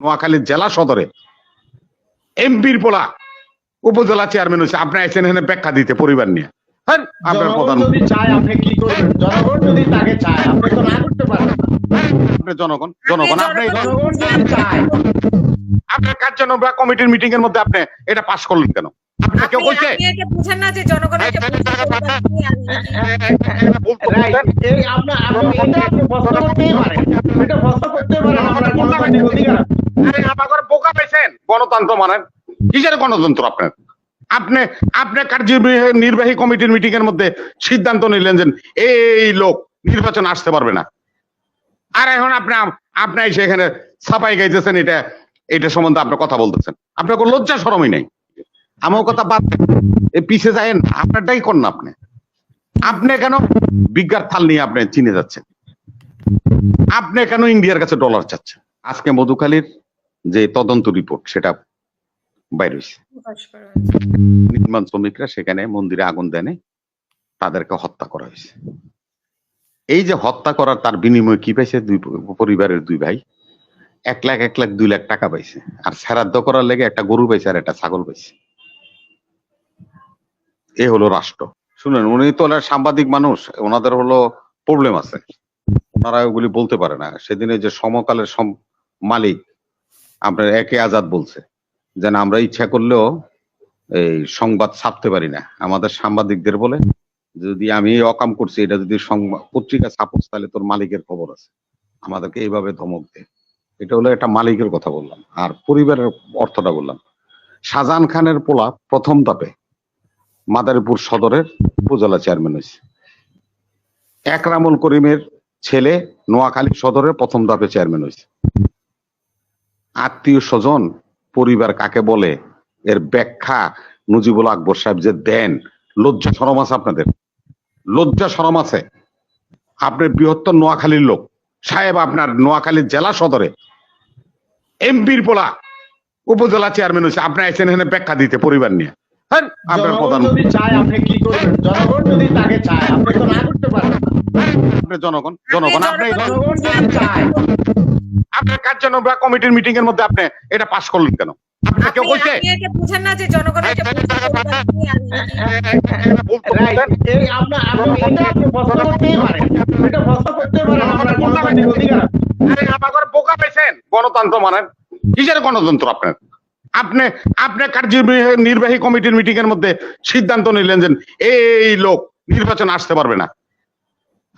নোয়াখালী জেলা সদরে। এমপির পোলা উপজেলা চেয়ারম্যান হয়েছে। আপনি আইসেন এখানে ব্যাখ্যা দিতে পরিবার নিয়ে। হ্যাঁ আপনার জনগণ প্রধান। যদি চায় আপনি কি করবেন? জনগণ যদি তাকে চায় আপনি তো না করতে পারেন আপনি জনগণ জনগণ আপনি জনগণ যদি চায়। আপনার কার্যনির্বাহী কমিটির মিটিং এর মধ্যে আপনি এটা পাশ করলেন কেন? কেউ আপনি এটা প্রশ্ন করতে পারেন। গণতন্ত্র মানেন কিসের গণতন্ত্র আপনার আপনি আপনি কার্যনির্বাহী, নির্বাহী কমিটির মিটিং এর মধ্যে সিদ্ধান্ত নিলেন যে এই লোক নির্বাচন আসতে পারবে না। আর এখন আপনি আপনি এসে এখানে ছাপাই গাইতেছেন, এটা এটা সম্বন্ধে আপনি কথা বলতেছেন। আপনার কোনো লজ্জা সরমই নাই। আমার কথা বাদ পিছিয়ে যায় না আপনারটাই করেন আপনি। আপনি কেন বিজ্ঞার থাল নিয়ে আপনি চিনে যাচ্ছেন? আপনি কেন ইন্ডিয়ার কাছে ডলার চাচ্ছেন? আজকে মধুখালীর যে তদন্ত রিপোর্ট, সেটা বাইর। নির্মাণ শ্রমিকরা সেখানে মন্দিরে আগুন দেনে তাদেরকে হত্যা করা হয়েছে। এই যে হত্যা করার তার বিনিময়ে কি পাইছে দুই পরিবারের দুই ভাই? এক লাখ এক লাখ, দুই লাখ টাকা পাইছে। আর শ্রাদ্ধ করার লেগে একটা গরু পাইছে আর একটা ছাগল পাইছে। এ হলো রাষ্ট্র। শুনেন, উনি তো ওনার সাংবাদিক মানুষ, ওনাদের হলো প্রবলেম আছে। ওনারা ওগুলি বলতে পারে না। সেদিনে যে সমকালের সম- মালিক, আপনার একে আজাদ বলছে। যে না, আমরা ইচ্ছা করলেও এই সংবাদ ছাপতে পারি না। আমাদের সাংবাদিকদের বলে যদি আমি অকাম করছি এটা যদি পত্রিকা ছাপোস তাহলে তোর মালিকের খবর আছে। আমাদেরকে এইভাবে ধমক দে। এটা হলো একটা মালিকের কথা বললাম আর পরিবারের অর্থটা বললাম। শাহজাহান খানের পোলা প্রথম ধাপে মাদারীপুর সদরের উপজেলা চেয়ারম্যান হয়েছে। একরামুল করিমের ছেলে নোয়াখালী সদরের প্রথম ধাপে চেয়ারম্যান হয়েছে। আত্মীয় স্বজন পরিবার কাকে বলে? এর ব্যাখ্যা নজিবুল আকবর সাহেব যে দেন, লজ্জা সরম আছে আপনাদের? লজ্জা সরম আছে। আপনি বৃহত্তর নোয়াখালীর লোক। সাহেব, আপনার নোয়াখালীর জেলা সদরে এমপির পোলা, উপজেলা চেয়ারম্যান হয়েছে। আপনি আইসেন এখানে ব্যাখ্যা দিতে, পরিবার নিয়ে। হ্যাঁ আপনার প্রধান যদি চায় আপনি কি করবেন? জনগণ যদি তাকে চায় আপনি তো না করতে পারেন আপনি জনগণ জনগণ আপনি জনগণ যদি চায়। আপনার কমিটির মিটিং এর মধ্যে আপনি এটা পাশ করলেন কেন? কেউ গণতন্ত্র মানেন। কিসের গণতন্ত্র আপনার? আপনি আপনি কার্যনির্বাহী, নির্বাহী কমিটির মিটিং এর মধ্যে সিদ্ধান্ত নিলেন যে এই লোক নির্বাচন আসতে পারবে না।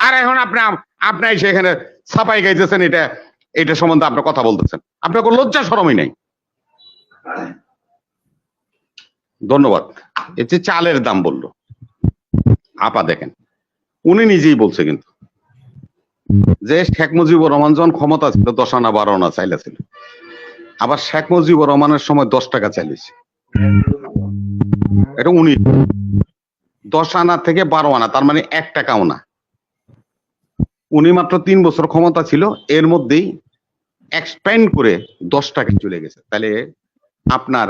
আর এখন আপনি আপনি এসে এখানে ছাপাই গাইতেছেন, এটা এটা সম্বন্ধে আপনি কথা বলতেছেন। আপনার কোনো লজ্জা সরমই নাই। ধন্যবাদ। যে চালের দাম বলল, আপা দেখেন, উনি নিজেই বলছে কিন্তু, যে শেখ মুজিবুর রহমান যখন ক্ষমতা ছিল, দশ আনা বারো আনা চাইলে ছিল। আবার শেখ মুজিবুর রহমানের সময় দশ টাকা চাইলেছে এটা উনি দশ আনা থেকে বারো আনা, তার মানে এক টাকাও না। উনি মাত্র তিন বছর ক্ষমতা ছিল, এর মধ্যেই এক্সপ্যান্ড করে দশ টাকা চলে গেছে। তাহলে আপনার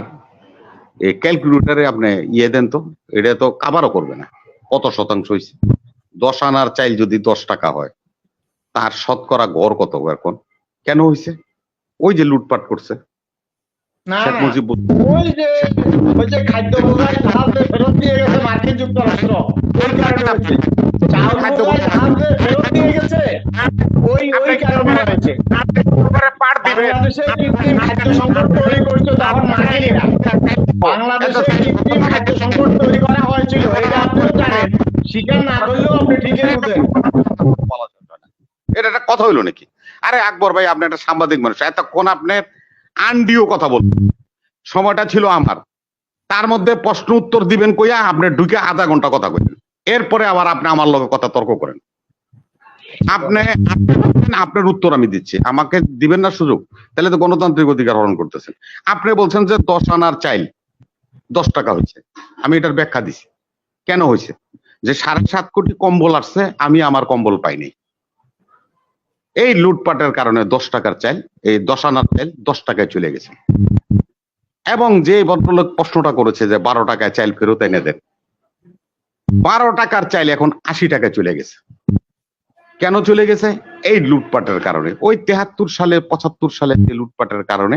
এই ক্যালকুলেটারে আপনি ইয়ে দেন তো, এটা তো কাবারও করবে না, কত শতাংশ হয়েছে দশ আনার চাইল যদি দশ টাকা হয়, তার শতকরা গড় কত এখন? কেন হয়েছে ওই যে লুটপাট করছে। না শেখ মুজিব ওই যে ওই যে খাদ্য বোঝাই জাহাজে ফেরত দিয়ে গেছে মার্কিন যুক্তরাষ্ট্র। ওই কারণে হয়েছে। চাউল খাদ্য বোঝাই বোঝাই- ফেরত দিয়ে গেছে। ওই ওই কারণে হয়েছে। আপনি উপরে বাংলাদেশে কৃত্রিম খাদ্য সংকট তৈরি করেছে তখন মার্কিনীরা। বাংলাদেশে কৃত্রিম খাদ্য সংকট তৈরি করা হয়েছিল। এটা আপনিও জানেন। স্বীকার না করলেও আপনি ঠিকই বুঝেন। এটা একটা কথা হইল নাকি? আরে আকবর ভাই, আপনি একটা সাংবাদিক মানুষ। এতক্ষণ আপনার আন্ডিও কথা বল সময়টা ছিল আমার। তার মধ্যে প্রশ্ন উত্তর দিবেন কইয়া আপনি ঢুকে আধা ঘণ্টা কথা কইলেন। এরপরে আবার আপনি আমার লগে কথা তর্ক করেন। আপনি- আপনার উত্তর আমি দিচ্ছি। আমাকে দিবেন না সুযোগ। তাহলে তো গণতান্ত্রিক অধিকার হরণ করতেছেন। আপনি বলছেন যে দশ আনার চাইল। দশ টাকা হয়েছে। আমি এটার ব্যাখ্যা দিছি। কেন হয়েছে? যে সাড়ে সাত কোটি কম্বল আসছে, আমি আমার কম্বল পাইনি। এই লুটপাটের কারণে দশ টাকার চাইল এই দশ আনার চাইল দশ টাকায় চলে গেছে। এবং যে ভদ্রলোক প্রশ্নটা করেছে যে বারো টাকায় চাইল ফেরত এনে দেন, বারো টাকার চাইল এখন আশি টাকায় চলে গেছে। কেন চলে গেছে? এই লুটপাটের কারণে। ওই তেহাত্তর সালে, পঁচাত্তর সালে যে লুটপাটের কারণে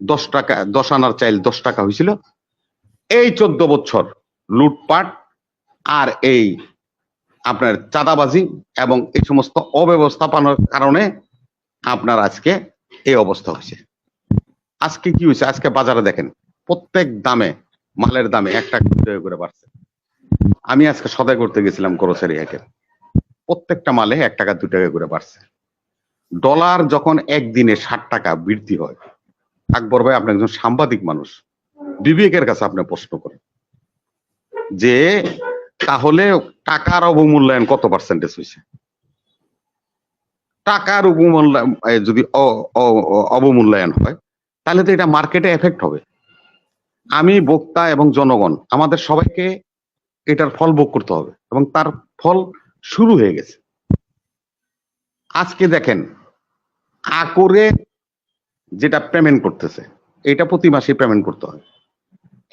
দশ টাকা দশ আনার চাইল দশ টাকা হয়েছিল। এই চোদ্দ বছর লুটপাট আর এই আপনার চাঁদাবাজি এবং এই সমস্ত অব্যবস্থাপনার কারণে আপনার আজকে এই অবস্থা হয়েছে। আজকে কি হয়েছে? আজকে বাজারে দেখেন, প্রত্যেক দামে, মালের দামে একটা করে বাড়ছে। আমি আজকে সদাই করতে গেছিলাম গ্রোসারি হাটে প্রত্যেকটা মালে এক টাকা দু টাকা করে বাড়ছে। ডলার যখন একদিনে ষাট টাকা বৃদ্ধি হয়, আকবর ভাই, আপনি একজন সাংবাদিক মানুষ। বিবেকের কাছে আপনি প্রশ্ন করেন যে তাহলে টাকার অবমূল্যায়ন কত পার্সেন্টেজ হয়েছে টাকার অবমূল্যায়ন যদি অবমূল্যায়ন হয়, তাহলে তো এটা মার্কেটে এফেক্ট হবে। আমি, বক্তা এবং জনগণ, আমাদের সবাইকে এটার ফল ভোগ করতে হবে এবং তার ফল শুরু হয়ে গেছে। আজকে দেখেন, আকরে যেটা পেমেন্ট করতেছে, এটা প্রতি মাসে পেমেন্ট করতে হয়।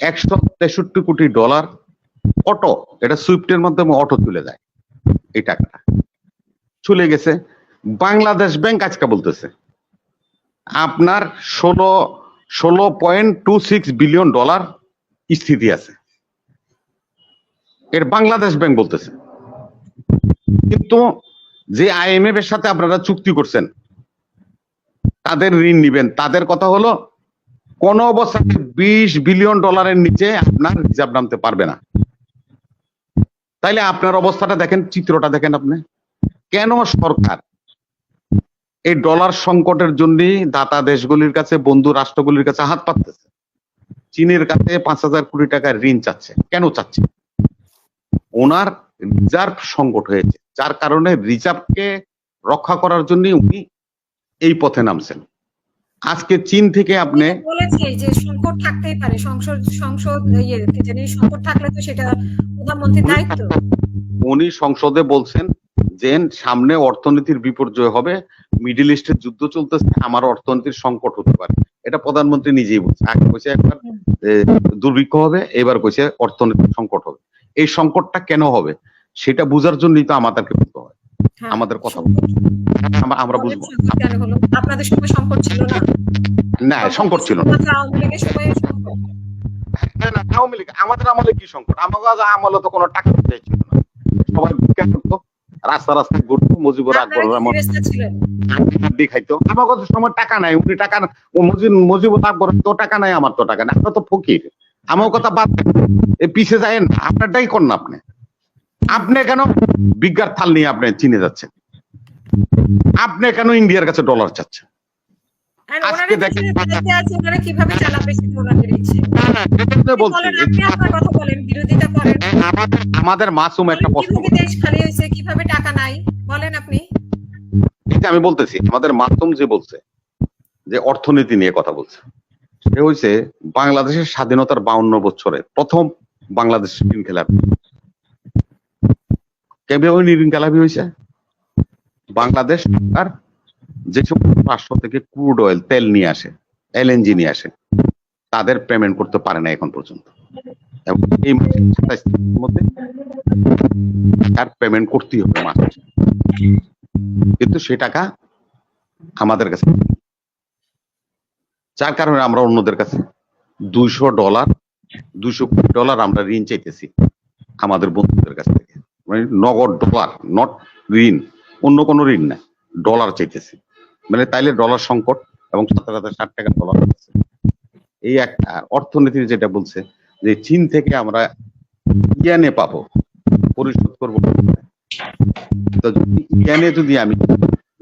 একশো তেষট্টি কোটি ডলার অটো, এটা সুইফটের মাধ্যমে অটো চলে যায়। এই টাকাটা। চলে গেছে। বাংলাদেশ ব্যাংক আজকে বলতেছে, আপনার ষোলো ষোলো point two six billion dollar স্থিতি আছে। এর বাংলাদেশ ব্যাংক বলতেছে। কিন্তু যে আইএমএফ এর সাথে আপনারা চুক্তি করছেন, তাদের ঋণ নিবেন। তাদের কথা হলো, কোন অবস্থায় বিশ বিলিয়ন ডলারের নিচে আপনার রিজার্ভ নামতে পারবে না। তাইলে আপনার অবস্থাটা দেখেন, চিত্রটা দেখেন আপনি। কেন সরকার এই ডলার সংকটের জন্য দাতা দেশগুলির কাছে, বন্ধু রাষ্ট্রগুলির কাছে হাত পাততেছে? চীনের কাছে পাঁচ হাজার কোটি টাকার ঋণ চাচ্ছে। কেন চাচ্ছে? ওনার রিজার্ভ সংকট হয়েছে, যার কারণে রিজার্ভকে রক্ষা করার জন্য উনি এই পথে নামছেন। আজকে চীন থেকে আপনি বলেছি যে সংকট থাকতেই পারে সংসদ সংসদ ইয়ে সংকট থাকলে তো সেটা প্রধানমন্ত্রীর দায়িত্ব। উনি সংসদে বলছেন যে সামনে অর্থনীতির বিপর্যয় হবে মিডিল ইস্টের যুদ্ধ চলতেছে আমার অর্থনীতির সংকট হতে পারে। এটা প্রধানমন্ত্রী নিজেই বলছে। আগে কইছে একবার দুর্ভিক্ষ হবে এবার কইছে অর্থনৈতিক সংকট হবে। এই সংকটটা কেন হবে? সেটা বোঝার জন্যই তো আমাদেরকে বলতে হ্যাঁ। আমাদের কথা আমরা- আমরা বুঝব। আপনাদের সময় সংকট ছিল না? না সংকট ছিল না। আওয়ামী লীগ আমাদের আমলে কি সংকট? আমাদের আমলে তো কোনো টাকা ছিল না। সবাই ভিক্ষা করতো রাস্তা রাস্তায় ঘুরতো মুজিবুর আকবর রহমান হাড্ডি খাইতো। আমার কাছে সময় টাকা নাই উনি টাকা মুজিবুর আকবর তো টাকা নাই আমার তো টাকা নাই। আমরা তো ফকির। আমার কথা বাদ দেন। এ পিছে যায় না আপনারটাই কর না আপনি। আপনি কেন বিজ্ঞার থাল নিয়ে আপনি চীনে যাচ্ছেন? আপনি কেন ইন্ডিয়ার কাছে ডলার চাচ্ছেন? আজকে দেখেন- কীভাবে চালাবে আমাদের- মাসুম একটা প্রশ্ন দেশ খালি হয়েছে কীভাবে টাকা নাই? বলেন আপনি। আমি বলতেছি আমাদের মাধ্যম যে বলছে যে অর্থনীতি নিয়ে কথা বলছে সে হয়েছে বাংলাদেশের স্বাধীনতার বাউন্ন বছরে প্রথম বাংলাদেশ খেলাপি কীভাবে ঋণ খেলাপি হয়েছে? বাংলাদেশ সরকার যে সমস্ত রাষ্ট্র থেকে ক্রুড অয়েল তেল নিয়ে আসে এলএনজি নিয়ে আসে, তাদের পেমেন্ট করতে পারে না এখন পর্যন্ত। এবং এই মধ্যে তার পেমেন্ট করতেই হবে মাস। কিন্তু সে টাকা আমাদের কাছে যার কারণে আমরা অন্যদের কাছে দুইশো ডলার দুইশো কোটি ডলার আমরা ঋণ চাইতেছি আমাদের বন্ধুদের কাছ থেকে। মানে নগদ ডলার নট ঋণ, অন্য কোনো ঋণ না ডলার চাইতেছে। মানে তাইলে ডলার সংকট এবং সাথে সাথে ষাট টাকা ডলার এই একটা অর্থনীতির যেটা বলছে যে চীন থেকে আমরা ইয়ানে পাবো, পরিশোধ করব। তো ইয়ানে যদি আমি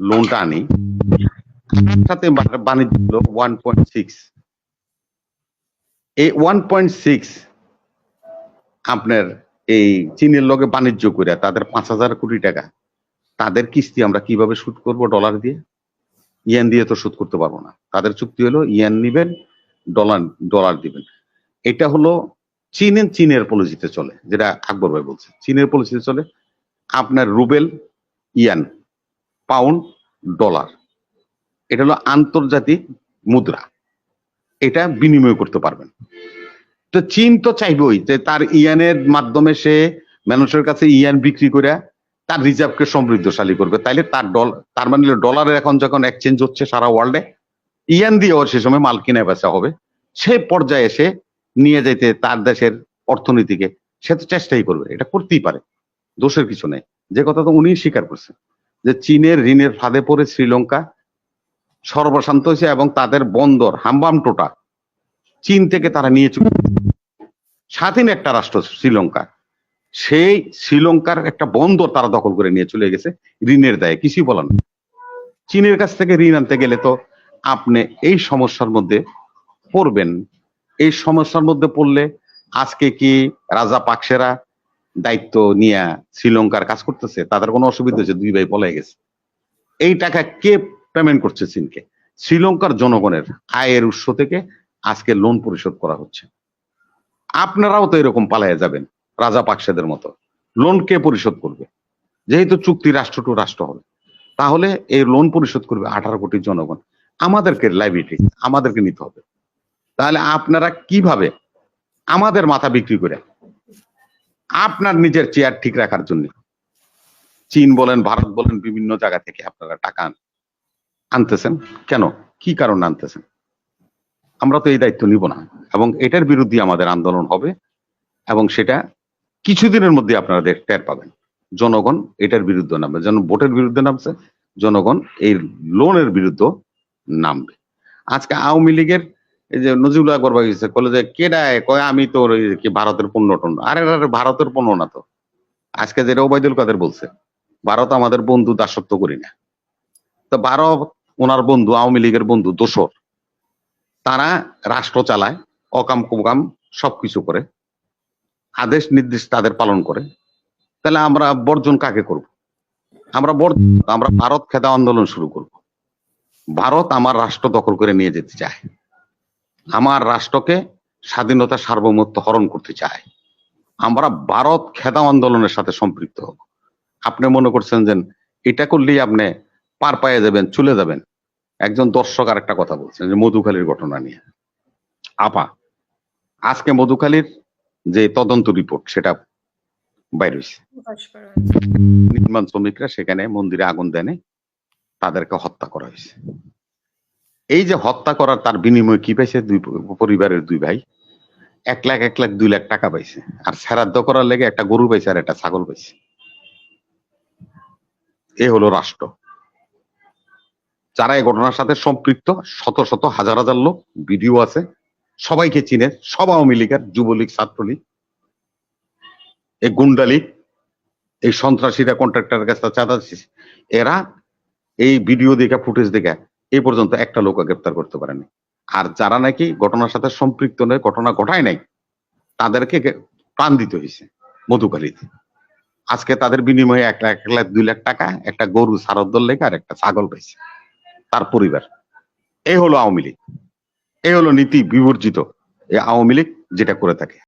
লোনটা আনি সাথে বাণিজ্য ওয়ান পয়েন্ট সিক্স এই ওয়ান পয়েন্ট সিক্স আপনার এই চীনের লগে বাণিজ্য করে তাদের পাঁচ হাজার কোটি টাকা, তাদের কিস্তি আমরা কীভাবে শুট করব ডলার দিয়ে? ইয়ান দিয়ে তো শুট করতে পারব না। তাদের চুক্তি হলো ইয়ান নিবেন ডলার ডলার দিবেন। এটা হলো চীনের চীনের পলিসিতে চলে, যেটা আকবর ভাই বলছে। চীনের পলিসিতে চলে, আপনার রুবেল, ইয়ান, পাউন্ড ডলার এটা হলো আন্তর্জাতিক মুদ্রা। এটা বিনিময় করতে পারবেন। তো চীন তো চাইবই যে তার ইয়ানের মাধ্যমে সে মানুষের কাছে ইয়ান বিক্রি করে তার রিজার্ভকে সমৃদ্ধশালী করবে। তাইলে তার ডল তার মানে ডলারের এখন যখন এক্সচেঞ্জ হচ্ছে সারা ওয়ার্ল্ডে ইয়ান দিয়েও সে সময় মাল কিনে বেচা হবে। সে পর্যায়ে এসে নিয়ে যেতে তার দেশের অর্থনীতিকে, সে তো চেষ্টাই করবে, এটা করতেই পারে, দোষের কিছু নেই। যে কথা তো উনি স্বীকার করছেন যে চীনের ঋণের ফাঁদে পড়ে শ্রীলঙ্কা সর্বশান্ত হয়েছে এবং তাদের বন্দর হাম্বাম টোটা চীন থেকে তারা নিয়ে চলে স্বাধীন একটা রাষ্ট্র শ্রীলঙ্কা। সেই শ্রীলঙ্কার একটা বন্দর তারা দখল করে নিয়ে চলে গেছে ঋণের দায়ে। কিছুই বলার নেই। চীনের কাছ থেকে ঋণ আনতে গেলে তো আপনি এই সমস্যার মধ্যে পড়বেন। এই সমস্যার মধ্যে পড়লে আজকে কি রাজা পাকসেরা দায়িত্ব নিয়ে শ্রীলঙ্কার কাজ করতেছে? তাদের কোনো অসুবিধা হচ্ছে? দুই ভাই পলাই গেছে। এই টাকা কে পেমেন্ট করছে চীনকে? শ্রীলঙ্কার জনগণের আয়ের উৎস থেকে আজকে লোন পরিশোধ করা হচ্ছে। আপনারাও তো এরকম পালাইয়া যাবেন, রাজা পাকসেদের মতো। লোন কে পরিশোধ করবে? যেহেতু চুক্তি রাষ্ট্র টু রাষ্ট্র হবে, তাহলে এই লোন পরিশোধ করবে আঠারো কোটি জনগণ। আমাদেরকে লাইবিলিটি আমাদেরকে নিতে হবে। তাহলে আপনারা কীভাবে আমাদের মাথা বিক্রি করে আপনার নিজের চেয়ার ঠিক রাখার জন্য চীন বলেন, ভারত বলেন, বিভিন্ন জায়গা থেকে আপনারা টাকা আন- আনতেছেন? কেন? কি কারণে আনতেছেন? আমরা তো এই দায়িত্ব নিব না। এবং এটার বিরুদ্ধে আমাদের আন্দোলন হবে এবং সেটা কিছুদিনের মধ্যে আপনারা টের পাবেন। জনগণ এটার বিরুদ্ধে নামবে। যেন ভোটের বিরুদ্ধে নামছে, জনগণ এই লোনের বিরুদ্ধে নামবে। আজকে আওয়ামী লীগের এই যে নজিবুল আকবর ভাই বলে যে কেডায় কয়, আমি তো কি ভারতের পণ্য টন আরে আরে, ভারতের পণ্য না তো। আজকে যেটা ওবায়দুল কাদের বলছে, ভারত আমাদের বন্ধু দাসত্ব করি না। তো ভারত, ওনার বন্ধু, আওয়ামী লীগের বন্ধু দোসর। তারা রাষ্ট্র চালায়, অকাম কুকাম সবকিছু করে, আদেশ নির্দেশ তাদের পালন করে। তাহলে আমরা বর্জন কাকে করব? আমরা বর্জন আমরা ভারত খেদা আন্দোলন শুরু করব। ভারত আমার রাষ্ট্র দখল করে নিয়ে যেতে চায়। আমার রাষ্ট্রকে স্বাধীনতা সার্বভৌমত্ব হরণ করতে চায়। আমরা ভারত খেদা আন্দোলনের সাথে সম্পৃক্ত হব। আপনি মনে করছেন যে এটা করলেই আপনি পার পায়ে যাবেন, চলে যাবেন। একজন দর্শক আর একটা কথা বলছেন যে মধুখালীর ঘটনা নিয়ে। আপা আজকে মধুখালীর যে তদন্ত রিপোর্ট সেটা বাইর হয়েছে। নির্মাণ শ্রমিকরা সেখানে মন্দিরে আগুন দেনে তাদেরকে হত্যা করা হয়েছে। এই যে হত্যা করার তার বিনিময়ে কি পাইছে দুই পরিবারের দুই ভাই? এক লাখ এক লাখ দুই লাখ টাকা পাইছে। আর শ্রাদ্ধ করার লেগে একটা গরু পাইছে আর একটা ছাগল পাইছে। এ হলো রাষ্ট্র। যারা এই ঘটনার সাথে সম্পৃক্ত, শত শত, হাজার হাজার লোক, ভিডিও আছে, সবাইকে চিনে, সব আওয়ামী লীগের, যুবলীগ, ছাত্রলীগ, এই গুন্ডালীগ এই সন্ত্রাসীরা কন্ট্রাক্টরের কাছে চাঁদা এরা এই ভিডিও দেখে, ফুটেজ দেখে এই পর্যন্ত একটা লোক গ্রেপ্তার করতে পারেনি। আর যারা নাকি ঘটনার সাথে সম্পৃক্ত নয়, ঘটনা ঘটায় নাই, তাদেরকে প্রাণ দিতে হয়েছে মধুকালীতে আজকে তাদের বিনিময়ে এক লাখ এক লাখ, দুই লাখ টাকা, একটা গরু সারদ্দল লেখা আর একটা ছাগল পাইছে। তার পরিবার। এই হলো আওয়ামী লীগ। এই হলো নীতি বিবর্জিত। এই আওয়ামী লীগ যেটা করে থাকে।